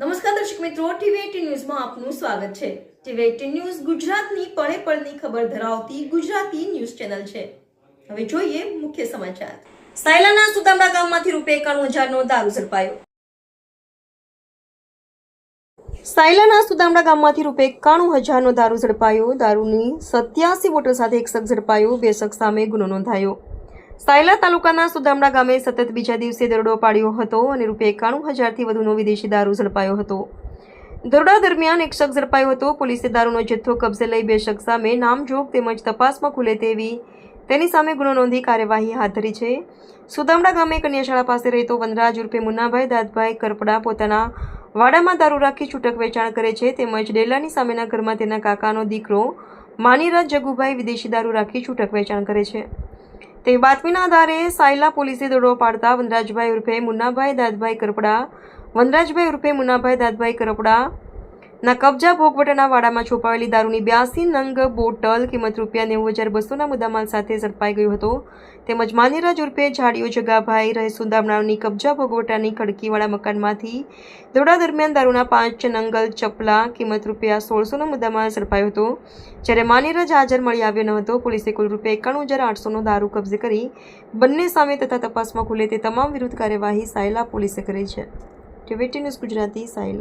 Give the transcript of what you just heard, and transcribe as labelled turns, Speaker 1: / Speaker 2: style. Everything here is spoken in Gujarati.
Speaker 1: નમસ્કાર દર્શક મિત્રો ટીવી ન્યૂઝમાં આપનું સ્વાગત છે. ટીવી એટીન ન્યૂઝ ગુજરાતની પળે પળની ખબર ધરાવતી ગુજરાતી ન્યૂઝ ચેનલ છે. હવે જોઈએ મુખ્ય સમાચાર. સાયલાના સુદામડા ગામમાંથી રૂપિયા એકાણું હજારનો દારૂ ઝડપાયો. સાયલાના સુદામડા ગામમાંથી રૂપે એકાણું હજારનો દારૂ ઝડપાયો. દારૂની સત્યાસી બોટલ સાથે એક શખ્સ ઝડપાયો. બે શખ્સ સામે ગુનો નોંધાયો. સાયલા તાલુકાના સુદામડા ગામે સતત બીજા દિવસે દરોડો પાડ્યો હતો અને રૂપિયા એકાણું હજારથી વધુનો વિદેશી દારૂ ઝડપાયો હતો. દરોડા દરમિયાન એક શખ્સ ઝડપાયો હતો. પોલીસે દારૂનો જથ્થો કબજે લઈ બે શખ્સ સામે નામજોગ તેમજ તપાસમાં ખુલે તેવી તેની સામે ગુનો નોંધી કાર્યવાહી હાથ ધરી છે. સુદામડા ગામે કન્યાશાળા પાસે રહેતો વનરાજ ઉર્ફે મુન્નાભાઈ દાદભાઈ કરપડા પોતાના વાડામાં દારૂ રાખી છૂટક વેચાણ કરે છે તેમજ ડેલાની સામેના ઘરમાં તેના કાકાનો દીકરો માનીરાજ જગુભાઈ વિદેશી દારૂ રાખી છૂટક વેચાણ કરે છે. તે બાતમીના આધારે સાયલા પોલીસે દોડો પાડતા વનરાજભાઈ ઉર્ફે મુન્નાભાઈ દાદભાઈ કરપડા, વનરાજભાઈ ઉર્ફે મુન્નાભાઈ દાદભાઈ કરપડા ના કબજા ભોગવટાના વાડામાં છુપાવેલી દારૂની બ્યાસી નંગ બોટલ કિંમત રૂપિયા નેવું હજાર બસોના મુદ્દામાલ સાથે ઝડપાઈ ગયો હતો. તેમજ માન્યરાજ ઉર્ફે ઝાડીઓ જગાભાઈ રહે સુદામણાની કબજા ભોગવટાની ખડકીવાળા મકાનમાંથી દોડા દરમિયાન દારૂના પાંચ નંગલ ચપલા કિંમત રૂપિયા સોળસોનો મુદ્દામાલ ઝડપાયો હતો. જ્યારે માન્યરાજ હાજર મળી આવ્યો ન હતો, પોલીસે કુલ રૂપિયા એકાણું હજાર આઠસોનો દારૂ કબજે કરી બંને સામે તથા તપાસમાં ખુલે તે તમામ વિરુદ્ધ કાર્યવાહી સાયલા પોલીસે કરી છે. TVT news Gujarati Sayla.